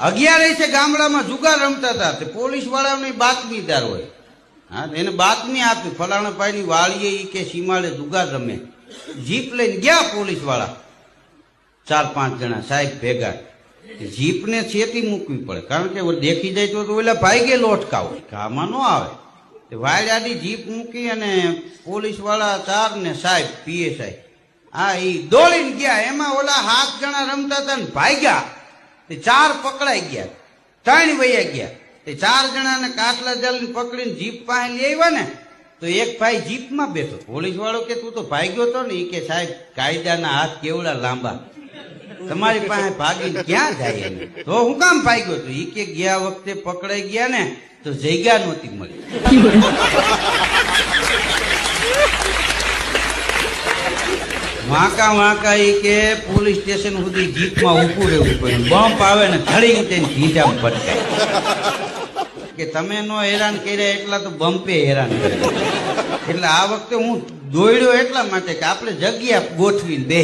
અગિયાર છે ગામડામાં જુગાર રમતા હતા. તે પોલીસ વાળાની બાતમીદાર હોય. હા એને બાતમી આપી. ફલાણા પાયની વાળીએ એ કે સીમાડે જુગાર રમે. જીપ લઈને ગયા પોલીસવાળા. ચાર પાંચ જણા, સાહેબ ભેગા. જીપને છેતી મૂકવી પડે. કારણ કે દેખી જાય તો ઓલા ભાઈ લોટકા હોય આમાં ન આવે. તે વાયડાની જીપ મૂકી અને પોલીસવાળા ચાર ને સાહેબ પીએસઆઈ હા એ દોડીને ગયા. એમાં ઓલા હાથ જણા રમતા હતા ને ભાગ્યા ચાર પકડાઈ ગયા. ત્રણ વૈયા ગયા. તે ચાર જણાને કાટલા જલ પકડીને જીપ પાસે લઈ આવ્યા ને, તો એક ભાઈ જીપમાં બેઠો. પોલીસ વાળો કે, તું તો ભાગ્યો તો ને? એ કે, સાહેબ, કાયદાના હાથ કેવડા લાંબા. તમારી પાસે ભાગીને ક્યાં જાય એને? તો હું કામ ભાગ્યો તો? એ કે, ગયા વખતે પકડાઈ ગયા ને, તો જગ્યા નહોતી મળી. વાંકા વાંકા ઈ કે પોલીસ સ્ટેશન સુધી જીપમાં ઊભું રહેવું પડે. બમ્પ આવે ને ધડીને તેને આમ ભટકાય. કે તમે નો હેરાન કર્યા એટલા તો બમ્પે હેરાન કર્યા. એટલે આ વખતે હું દોડ્યો એટલા માટે કે આપણે જગ્યા ગોઠવીને બે